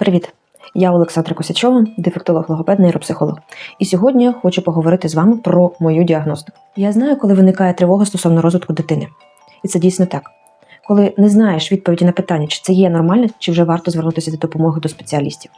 Привіт! Я Олександра Косячова, дефектолог логопед нейропсихолог. І сьогодні хочу поговорити з вами про мою діагностику. Я знаю, коли виникає тривога стосовно розвитку дитини. І це дійсно так. Коли не знаєш відповіді на питання, чи це є нормально, чи вже варто звернутися до допомоги до спеціалістів.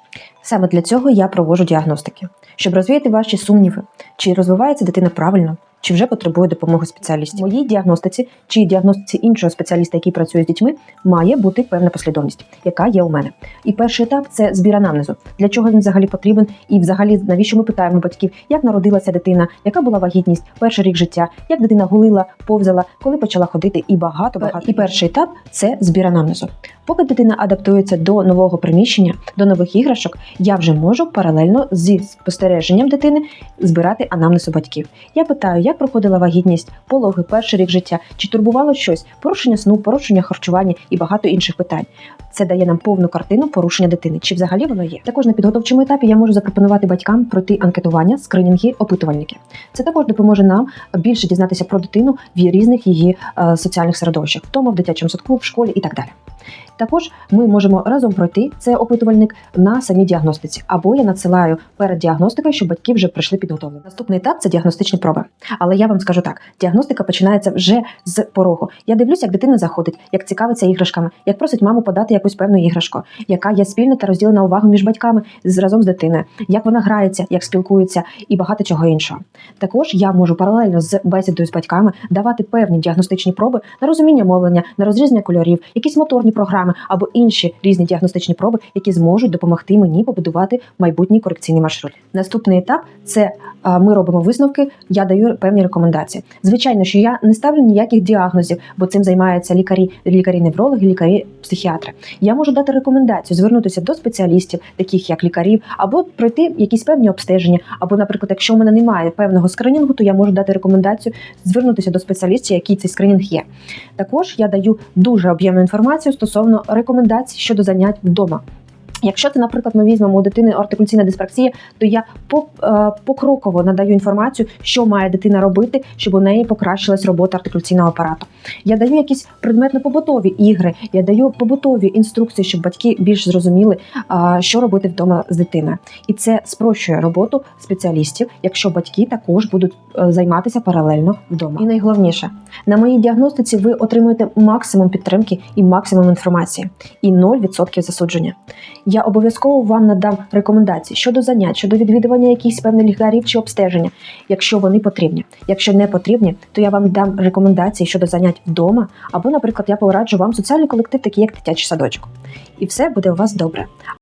Саме для цього я проводжу діагностики, щоб розвіяти ваші сумніви, чи розвивається дитина правильно, чи вже потребує допомоги спеціалістів. Моїй діагностиці чи діагностиці іншого спеціаліста, який працює з дітьми, має бути певна послідовність, яка є у мене. І перший етап це збір анамнезу. Для чого він взагалі потрібен, і взагалі навіщо ми питаємо батьків, як народилася дитина, яка була вагітність, перший рік життя, як дитина гулила, повзала, коли почала ходити, і багато багато. І перший етап це збір анамнезу. Поки дитина адаптується до нового приміщення, до нових іграшок, я вже можу паралельно зі спостереженням дитини збирати анамнез у батьків. Я питаю, як проходила вагітність, пологи, перший рік життя, чи турбувало щось, порушення сну, порушення харчування і багато інших питань. Це дає нам повну картину порушення дитини, чи взагалі воно є. Також на підготовчому етапі я можу запропонувати батькам пройти анкетування, скринінги, опитувальники. Це також допоможе нам більше дізнатися про дитину в різних її е, соціальних середовищах, вдома, в дитячому садку, в школі і так далі. Також ми можемо разом пройти цей опитувальник на самій діагностиці, або я надсилаю перед діагностикою, щоб батьки вже прийшли підготовлені. Наступний етап це діагностичні проби. Але я вам скажу так: діагностика починається вже з порогу. Я дивлюся, як дитина заходить, як цікавиться іграшками, як просить маму подати якусь певну іграшку, яка є спільна та розділена увагу між батьками разом з дитиною, як вона грається, як спілкується і багато чого іншого. Також я можу паралельно з бесідою з батьками давати певні діагностичні проби на розуміння мовлення, на розрізнення кольорів, якісь моторні програми або інші різні діагностичні проби, які зможуть допомогти мені побудувати майбутній корекційний маршрут. Наступний етап це ми робимо висновки. Я даю певні рекомендації. Звичайно, що я не ставлю ніяких діагнозів, бо цим займаються лікарі, лікарі-неврологи, лікарі-психіатри. Я можу дати рекомендацію звернутися до спеціалістів, таких як лікарів, або пройти якісь певні обстеження. Або, наприклад, якщо в мене немає певного скринінгу, то я можу дати рекомендацію звернутися до спеціалістів, який цей скринінг є. Також я даю дуже об'ємну інформацію стосовно рекомендацій щодо занять вдома. Якщо це, наприклад, ми візьмемо у дитини артикуляційна диспраксія, то я е, покроково надаю інформацію, що має дитина робити, щоб у неї покращилась робота артикуляційного апарату. Я даю якісь предметно-побутові ігри, я даю побутові інструкції, щоб батьки більш зрозуміли, що робити вдома з дитиною. І це спрощує роботу спеціалістів, якщо батьки також будуть е, займатися паралельно вдома. І найголовніше, на моїй діагностиці ви отримуєте максимум підтримки і максимум інформації, і 0% засудження. Я обов'язково вам надам рекомендації щодо занять, щодо відвідування якихось певних лікарів чи обстеження, якщо вони потрібні. Якщо не потрібні, то я вам дам рекомендації щодо занять вдома, або, наприклад, я пораджу вам соціальний колектив, такий як дитячий садочок. І все буде у вас добре.